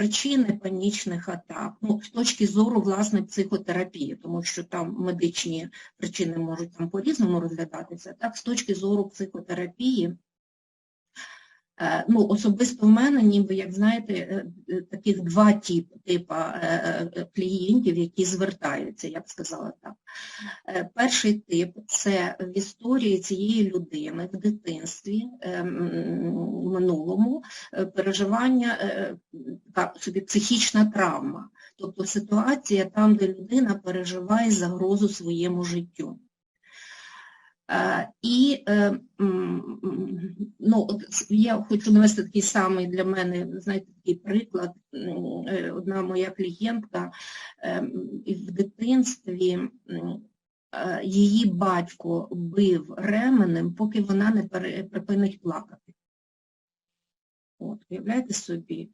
причини панічних атак, ну, з точки зору власне психотерапії, тому що там медичні причини можуть там по-різному розглядатися, так, з точки зору психотерапії, Ну, особисто в мене, ніби, як знаєте, е, е, таких два типи типа е, е, клієнтів, які звертаються, я б сказала так. Е, Перший тип це в історії цієї людини в дитинстві, е, минулому, е, переживання, е, така собі психічна травма, тобто ситуація там, де людина переживає загрозу своєму життю. Е, І е, ну, от я хочу навести такий самий для мене, знаєте, такий приклад. Е, Одна моя клієнтка е, в дитинстві е, її батько бив ременем, поки вона не припинить плакати. От, уявляєте собі?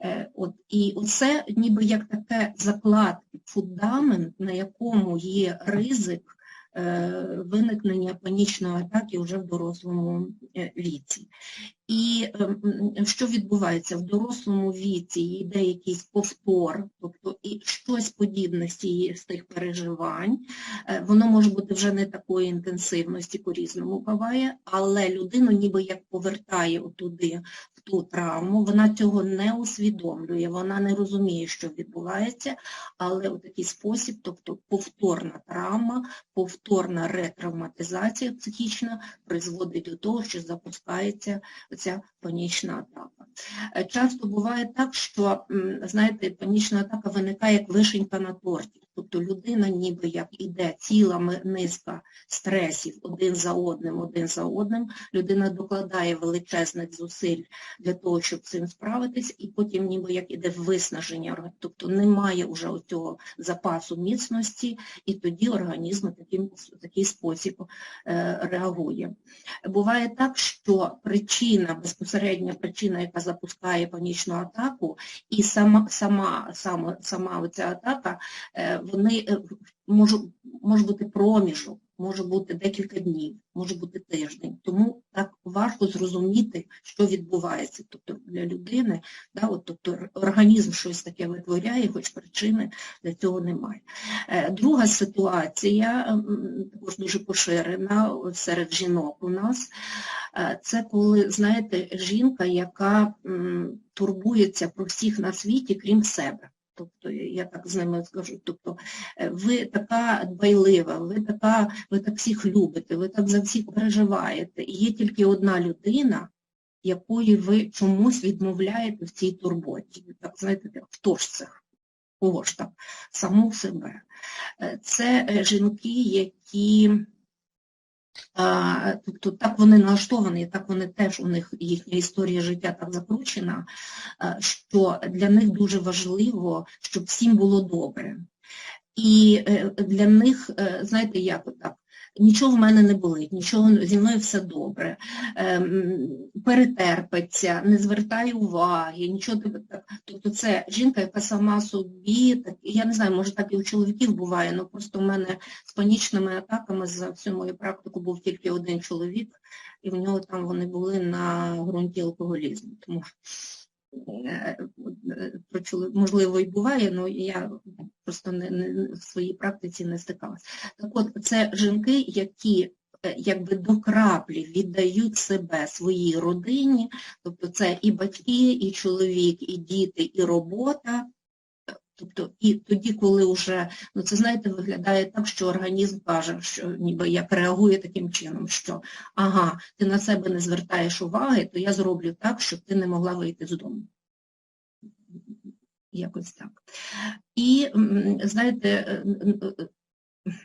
Е, От, і оце ніби як таке заклад, фундамент, на якому є ризик виникнення панічної атаки вже в дорослому е, віці. І е, що відбувається? В дорослому віці йде якийсь повтор, тобто і щось подібне з тих переживань. Е, Воно може бути вже не такої інтенсивності, по-різному буває, але людину ніби як повертає туди, в ту травму, вона цього не усвідомлює, вона не розуміє, що відбувається, але у такий спосіб, тобто повторна травма, повторна ретравматизація психічна призводить до того, що запускається ця панічна атака. Е, Часто буває так, що, знаєте, панічна атака виникає як вишенька на торті. Тобто людина ніби як іде цілами низка стресів один за одним, один за одним, людина докладає величезних зусиль для того, щоб цим справитись, і потім ніби як іде виснаження, тобто немає вже цього запасу міцності, і тоді організм таким, в такий спосіб е, реагує. Буває так, що причина, безпосередня причина, яка запускає панічну атаку, і сама, сама, сама, сама оця атака, е, вони е, можуть, може бути проміжок, може бути декілька днів, може бути тиждень. Тому так важко зрозуміти, що відбувається. Тобто для людини, да, от, тобто організм щось таке витворяє, хоч причини для цього немає. Е, Друга ситуація, також дуже поширена серед жінок у нас, е, це коли, знаєте, жінка, яка турбується про всіх на світі, крім себе. Тобто, я так з ними скажу, тобто е, ви така дбайлива, ви така, ви так всіх любите, ви так за всіх переживаєте. І є тільки одна людина, якої ви чомусь відмовляєте в цій турботі. Так, знаєте, хто ж це? Кого ж так? Саму себе. Е, Це е, жінки, які тобто так вони налаштовані, так вони теж у них їхня історія життя так закручена, що для них дуже важливо, щоб всім було добре. І е, для них, е, знаєте, як так, нічого в мене не болить, нічого зі мною все добре, ем, перетерпиться, не звертає уваги, нічого тебе так. Тобто це жінка, яка сама собі, так, я не знаю, може так і у чоловіків буває, але просто в мене з панічними атаками за всю мою практику був тільки один чоловік, і в нього там вони були на ґрунті алкоголізму. Тому е, про чоловік, можливо, і буває, але я просто не, не, в своїй практиці не стикалася. Так от, це жінки, які е, якби до краплі віддають себе своїй родині, тобто це і батьки, і чоловік, і діти, і робота. Тобто, і тоді, коли вже, ну це знаєте, виглядає так, що організм каже, що ніби як реагує таким чином, що ага, ти на себе не звертаєш уваги, то я зроблю так, щоб ти не могла вийти з дому. Якось так. І, знаєте,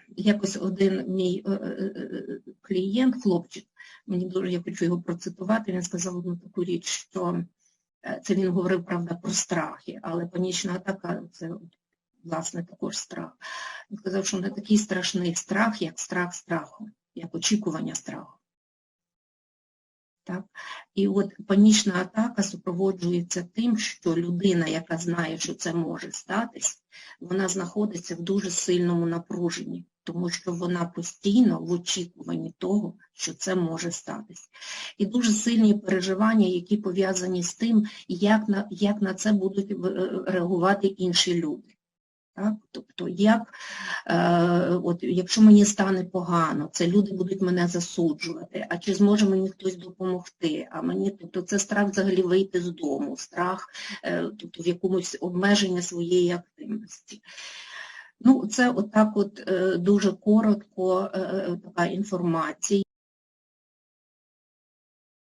якось один мій е, е, клієнт, хлопчик, мені дуже я хочу його процитувати, він сказав одну таку річ, що це він говорив, правда, про страхи, але панічна атака це власне також страх. Він сказав, що не такий страшний страх, як страх страху, як очікування страху. Так? І от панічна атака супроводжується тим, що людина, яка знає, що це може статись, вона знаходиться в дуже сильному напруженні. Тому що вона постійно в очікуванні того, що це може статися. І дуже сильні переживання, які пов'язані з тим, як на, як на це будуть е, реагувати інші люди. Так? Тобто, як, е, от, якщо мені стане погано, це люди будуть мене засуджувати, а чи зможе мені хтось допомогти? А мені, тобто це страх взагалі вийти з дому, страх е, тобто, в якомусь обмеження своєї активності. Ну, це отак от е, дуже коротко е, е, така інформація.